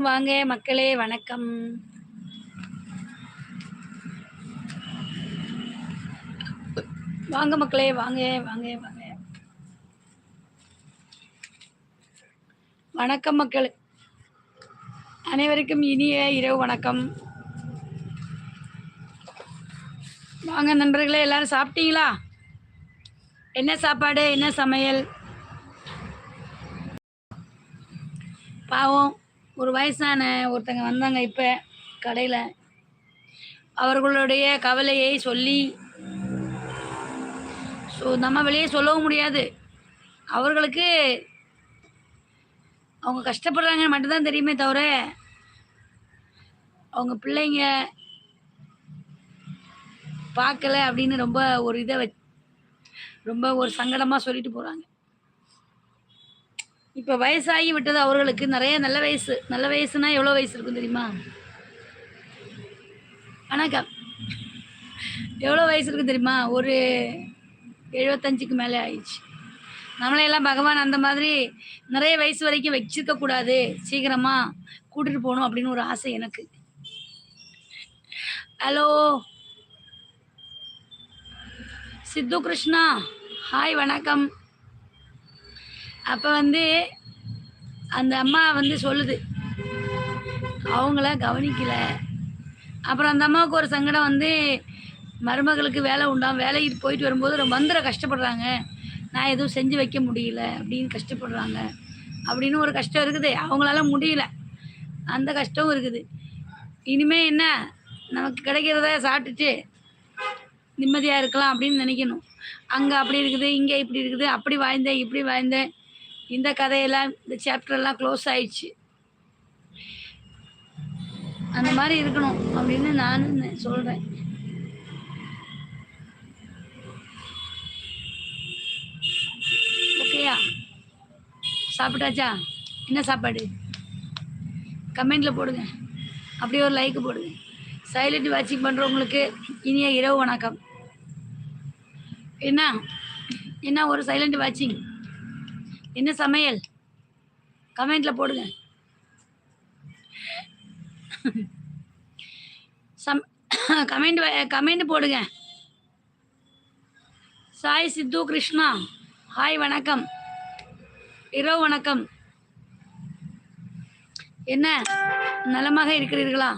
வாங்க மக்களே வணக்கம். வாங்க மக்களே வாங்க வாங்க வாங்க. வணக்கம் மக்கள். அனைவருக்கும் இனிய இரவு வணக்கம். வாங்க நண்பர்களே எல்லாரும் சாப்பிட்டீங்களா? என்ன சாப்பாடு என்ன சமையல்? பாவம். ஒரு வயசான ஒருத்தங்க வந்தாங்க இப்போ கடையில். அவர்களுடைய கவலையை சொல்லி ஸோ நம்ம வெளியே சொல்லவும் முடியாது. அவர்களுக்கு அவங்க கஷ்டப்படுறாங்கன்னு மட்டும்தான் தெரியுமே தவிர அவங்க பிள்ளைங்க பார்க்கல அப்படின்னு ரொம்ப ஒரு இதை வச் ரொம்ப ஒரு சங்கடமாக சொல்லிட்டு போகிறாங்க இப்போ வயசாகி விட்டது அவர்களுக்கு நிறைய நல்ல வயசு. நல்ல வயசுனா எவ்வளோ வயசு இருக்கும் தெரியுமா? வணக்கம் எவ்வளோ வயசு இருக்கும் தெரியுமா? ஒரு எழுபத்தஞ்சுக்கு மேலே ஆயிடுச்சு. நம்மளையெல்லாம் பகவான் அந்த மாதிரி நிறைய வயசு வரைக்கும் வச்சிருக்க கூடாது. சீக்கிரமாக கூட்டிட்டு போகணும் அப்படின்னு ஒரு ஆசை எனக்கு. ஹலோ? சித்து கிருஷ்ணா ஹாய் வணக்கம். அப்போ வந்து அந்த அம்மா வந்து சொல்லுது அவங்கள கவனிக்கல. அப்புறம் அந்த அம்மாவுக்கு ஒரு சங்கடம் வந்து மருமகளுக்கு வேலை உண்டாம் வேலைக்கு போயிட்டு வரும்போது ரொம்ப வந்துட கஷ்டப்படுறாங்க. நான் எதுவும் செஞ்சு வைக்க முடியல அப்படின்னு கஷ்டப்படுறாங்க. அப்படின்னு ஒரு கஷ்டம் இருக்குது. அவங்களால முடியல. அந்த கஷ்டமும் இருக்குது. இனிமே என்ன? நமக்கு கிடைக்கிறத சாப்பிட்டுட்டு நிம்மதியாக இருக்கலாம் அப்படின்னு நினைக்கணும். அங்கே அப்படி இருக்குது இங்கே இப்படி இருக்குது அப்படி வாழ்ந்தேன் இப்படி வாழ்ந்தேன். இந்த கதையெல்லாம் இந்த சாப்டர் எல்லாம் க்ளோஸ் ஆயிடுச்சு. அந்த மாதிரி இருக்கணும் அப்படின்னு நான் சொல்கிறேன் ஓகேயா சாப்பிட்டாச்சா? என்ன சாப்பாடு? கமெண்டில் போடுங்க. அப்படியே ஒரு லைக் போடுங்க. சைலண்ட் வாட்சிங் பண்ணுறவங்களுக்கு இனிய இரவு வணக்கம். என்ன? என்ன ஒரு சைலண்ட் வாட்சிங் என்ன சமையல்? கமெண்ட்ல போடுங்க. சம் கமெண்ட் கமெண்ட் போடுங்க. சாய் சித்து கிருஷ்ணா ஹாய் வணக்கம். இரவு வணக்கம். என்ன நலமாக இருக்கிறீர்களா?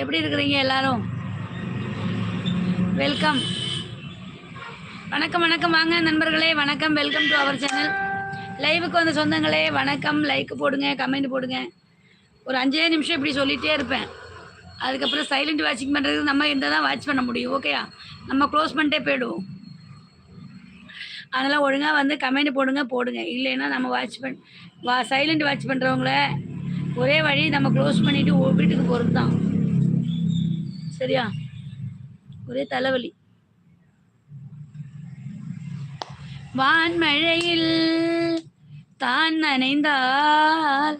எப்படி இருக்கிறீங்க எல்லாரும்? வெல்கம். வணக்கம் வணக்கம். வாங்க நண்பர்களே. வணக்கம். வெல்கம் டு அவர் சேனல் லைவுக்கு வந்த சொந்தங்களே வணக்கம். லைக் போடுங்க கமெண்ட் போடுங்க. ஒரு அஞ்சே நிமிஷம் இப்படி சொல்லிகிட்டே இருப்பேன். அதுக்கப்புறம் சைலண்ட் வாட்சிங் பண்ணுறதுக்கு நம்ம இருந்தால் தான் வாட்ச் பண்ண முடியும் ஓகேயா நம்ம க்ளோஸ் பண்ணிட்டே போயிடுவோம். அதனால் ஒழுங்காக வந்து கமெண்ட் போடுங்க போடுங்க. இல்லைன்னா நம்ம வாட்ச் பண் வா சைலண்ட் வாட்ச் பண்ணுறவங்கள ஒரே வழி நம்ம க்ளோஸ் பண்ணிவிட்டு வீட்டுக்கு போகிறது தான் சரியா? ஒரே தலைவலி. வான்மழையில் தான் நனைந்தால்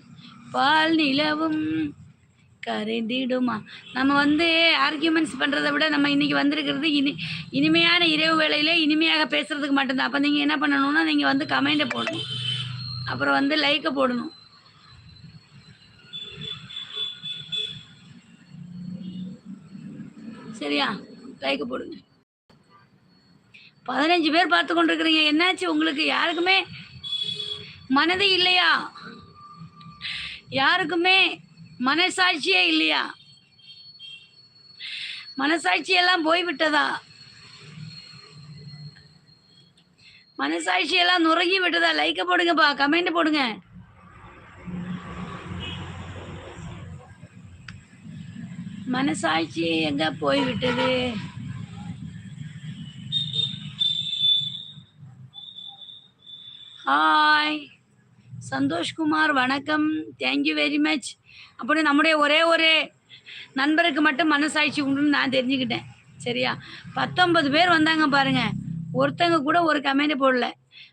பால் நிலவும் கரைந்திடுமா? நம்ம வந்து ஆர்கியூமெண்ட்ஸ் பண்ணுறதை விட நம்ம இன்னைக்கு வந்திருக்கிறது இனி இனிமையான இரவு வேலையில் இனிமையாக பேசுறதுக்கு மட்டும்தான். அப்போ நீங்கள் என்ன பண்ணணும்னா நீங்கள் வந்து கமெண்டை போடணும். அப்புறம் வந்து லைக்கை போடணும். சரியா? லைக்கை போடுங்க. பதினஞ்சு பேர் பார்த்து கொண்டிருக்கிறீங்க என்னாச்சு? உங்களுக்கு யாருக்குமே மனது இல்லையா? யாருக்குமே மனசாட்சியே இல்லையா? மனசாட்சியெல்லாம் போய்விட்டதா? மனசாட்சியெல்லாம் நுறங்கி விட்டதா லைக்க போடுங்கப்பா கமெண்ட் போடுங்க. மனசாட்சி எங்க போய்விட்டது? ஹாய் சந்தோஷ்குமார் வணக்கம். தேங்க்யூ வெரி மச் அப்படி நம்முடைய ஒரே ஒரு நண்பருக்கு மட்டும் மனசாட்சி உண்டுன்னு நான் தெரிஞ்சுக்கிட்டேன். சரியா? பத்தொன்பது பேர் வந்தாங்க பாருங்க. ஒருத்தங்க கூட ஒரு கமெண்ட் போடல.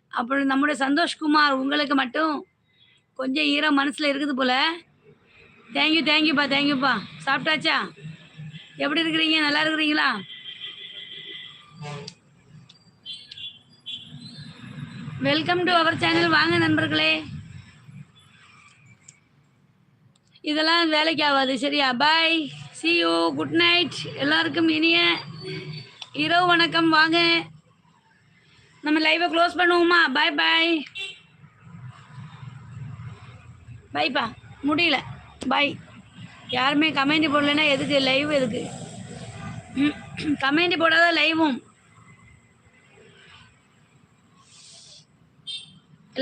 அப்படி நம்முடைய சந்தோஷ்குமார் உங்களுக்கு மட்டும் கொஞ்சம் ஈரம் மனசில் இருக்குது போல. தேங்க்யூ தேங்க்யூப்பா தேங்க்யூப்பா சாப்பிட்டாச்சா? எப்படி இருக்கிறீங்க? நல்லா இருக்கிறீங்களா? வெல்கம் டு அவர் சேனல் வாங்க நண்பர்களே. இதெல்லாம் வேலைக்கு ஆகாது சரியா? Bye see you good night எல்லாருக்கும் இனிய இரவு வணக்கம். வாங்க. நம்ம லைவை க்ளோஸ் பண்ணுவோமா? பாய் பாய் பாய்ப்பா முடியல. பாய் யாருமே கமெண்ட் போடலைன்னா எதுக்கு? லைவ் எதுக்கு? கமெண்ட் போடாத லைவும்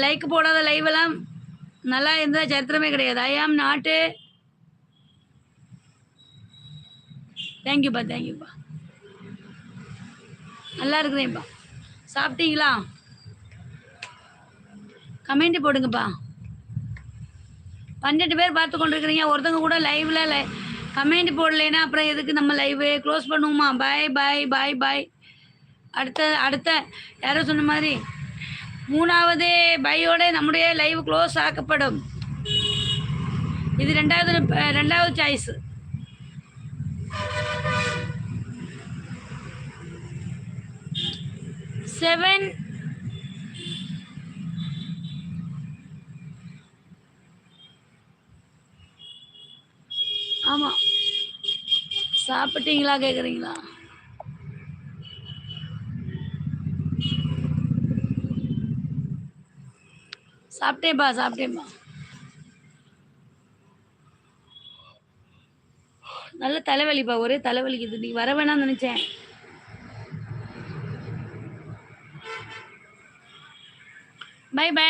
லைக் போடாத லைவ் எல்லாம் நல்லா இருந்தால் சரித்திரமே கிடையாது. ஐ ஆம் நாட்டு தேங்க்யூப்பா தேங்க்யூப்பா நல்லா இருக்குதேப்பா சாப்பிட்டீங்களா? கமெண்ட் போடுங்கப்பா. பன்னெண்டு பேர் பார்த்து கொண்டிருக்கிறீங்க. ஒருத்தங்க கூட லைவ்ல லை கமெண்ட் போடலைன்னா அப்புறம் எதுக்கு நம்ம லைவு க்ளோஸ் பண்ணுவோமா? பாய் பாய் பாய் பாய் அடுத்த அடுத்த. யாரோ சொன்ன மாதிரி மூணாவது பையோட நம்முடைய லைவ் க்ளோஸ் ஆக்கப்படும். இது ரெண்டாவது ரெண்டாவது சாய்ஸ் செவன் ஆமாம் சாப்பிட்டீங்களா கேட்குறீங்களா சாப்பிட்டேப்பா சாப்பிட்டேப்பா நல்ல தலைவலிப்பா ஒரே தலைவலிக்குது. நீ வர வேணாம்னு நினைச்சேன். பை பை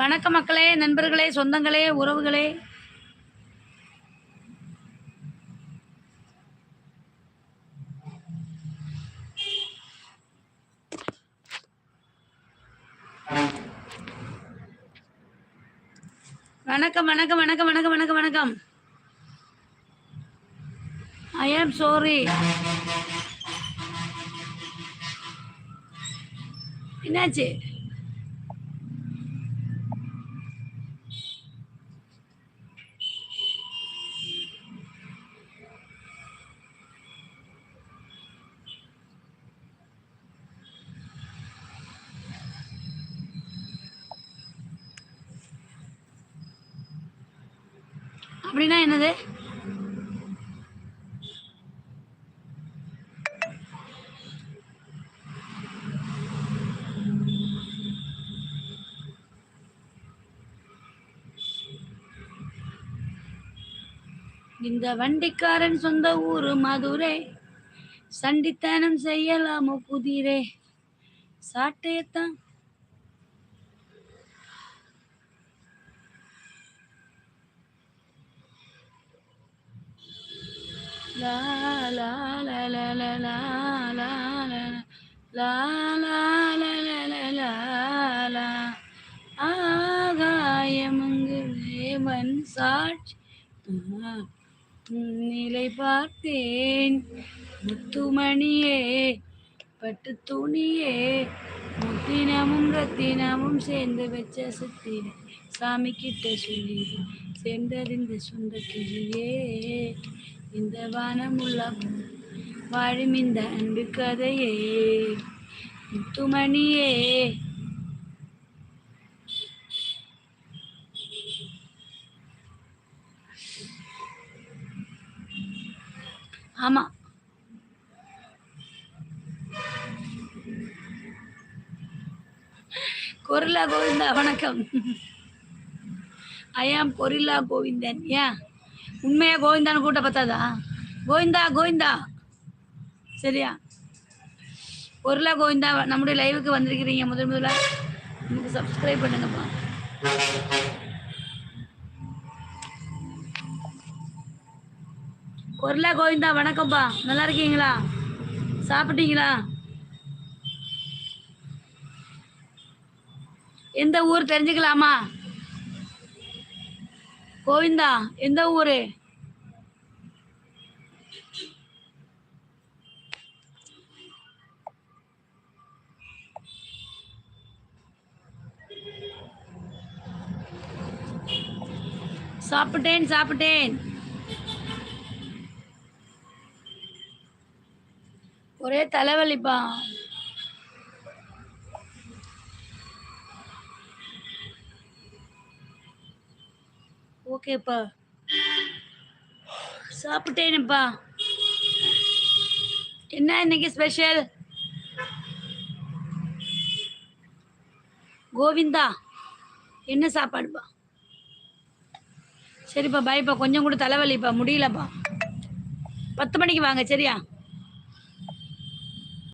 வணக்க மக்களே நண்பர்களே சொந்தங்களே உறவுகளே. வணக்கம் வணக்கம் வணக்கம் வணக்கம் வணக்கம் வணக்கம். ஐ ஆம் சாரி என்னாச்சு? அப்படின்னா என்னது? இந்த வண்டிக்காரன் சொந்த ஊரு மதுரை. சண்டித்தனம் செய்யலாமோ குதிரை சாட்டையத்தான் ஆகாயமங்குவேவன் சாட்சி நிலை பார்த்தேன் முத்துமணியே பட்டு துணியே முத்தினமும் ரத்தினமும் சேர்ந்து வச்ச சத்தின சாமி கிட்ட சொல்லி சேர்ந்தறிந்த சொந்த கிளியே இந்த வானமுள்ள வாழும் இந்த அன்பு கதையே. முத்துமணியே. ஆமா. கொரில்லா கோவிந்தா வணக்கம். ஐ ஆம் கொரில்லா கோவிந்தன் ஏன் உண்மையா கோவிந்தான்னு கூட்ட பார்த்தாதா கோவிந்தா கோவிந்தா. சரியா? ஒருலா கோவிந்தா நம்முடைய லைவுக்கு வந்திருக்கிறீங்க முதல் முதல்ல நமக்கு சப்ஸ்கிரைப் பண்ணுங்கப்பா. கொரில்லா கோவிந்தா வணக்கம்ப்பா. நல்லா இருக்கீங்களா? சாப்பிட்டீங்களா? எந்த ஊர் தெரிஞ்சுக்கலாமா? கோவிந்தா எந்த ஊரு? சாப்பிட்டேன் சாப்பிட்டேன். ஒரே தலைவலிப்பா. ஓகேப்பா சாப்பிட்டேனுப்பா. என்ன இன்னைக்கு ஸ்பெஷல் கோவிந்தா என்ன சாப்பாடுப்பா? சரிப்பா பாய்ப்பா கொஞ்சம் கூட தலைவலிப்பா. முடியலப்பா. பத்து மணிக்கு வாங்க சரியா?